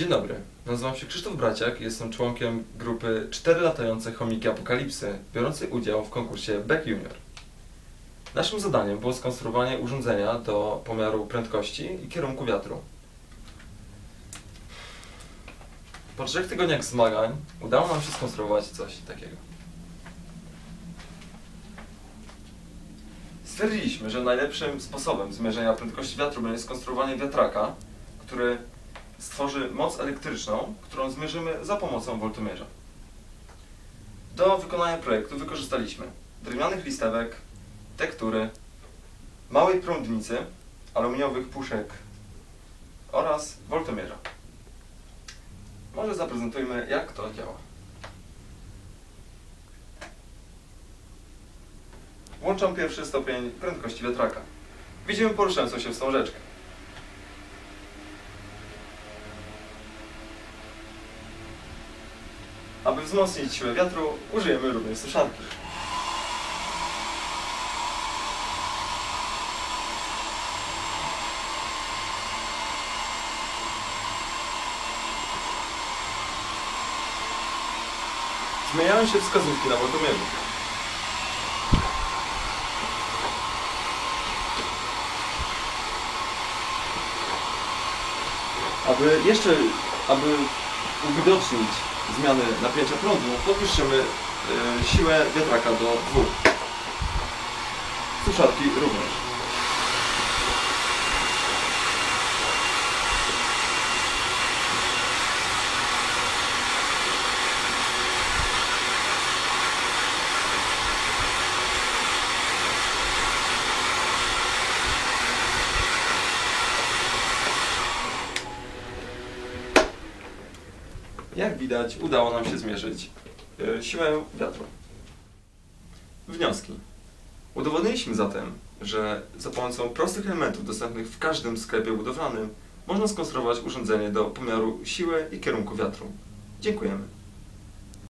Dzień dobry, nazywam się Krzysztof Braciak, jestem członkiem grupy 4 latające chomiki apokalipsy, biorącej udział w konkursie Beck Junior. Naszym zadaniem było skonstruowanie urządzenia do pomiaru prędkości i kierunku wiatru. Po trzech tygodniach zmagań udało nam się skonstruować coś takiego. Stwierdziliśmy, że najlepszym sposobem zmierzenia prędkości wiatru będzie skonstruowanie wiatraka, który stworzy moc elektryczną, którą zmierzymy za pomocą woltomierza. Do wykonania projektu wykorzystaliśmy drewnianych listewek, tektury, małej prądnicy, aluminiowych puszek oraz woltomierza. Może zaprezentujmy, jak to działa. Włączam pierwszy stopień prędkości wiatraka. Widzimy poruszającą się wstążeczkę. Aby wzmocnić siłę wiatru, użyjemy również suszarki. Zmieniają się wskazówki na woltomierzu. Aby jeszcze, aby uwidocznić zmiany napięcia prądu, podwyższymy y, siłę wiatraka do 2. Suszarki również. Jak widać, udało nam się zmierzyć e, siłę wiatru. Wnioski. Udowodniliśmy zatem, że za pomocą prostych elementów dostępnych w każdym sklepie budowlanym można skonstruować urządzenie do pomiaru siły i kierunku wiatru. Dziękujemy.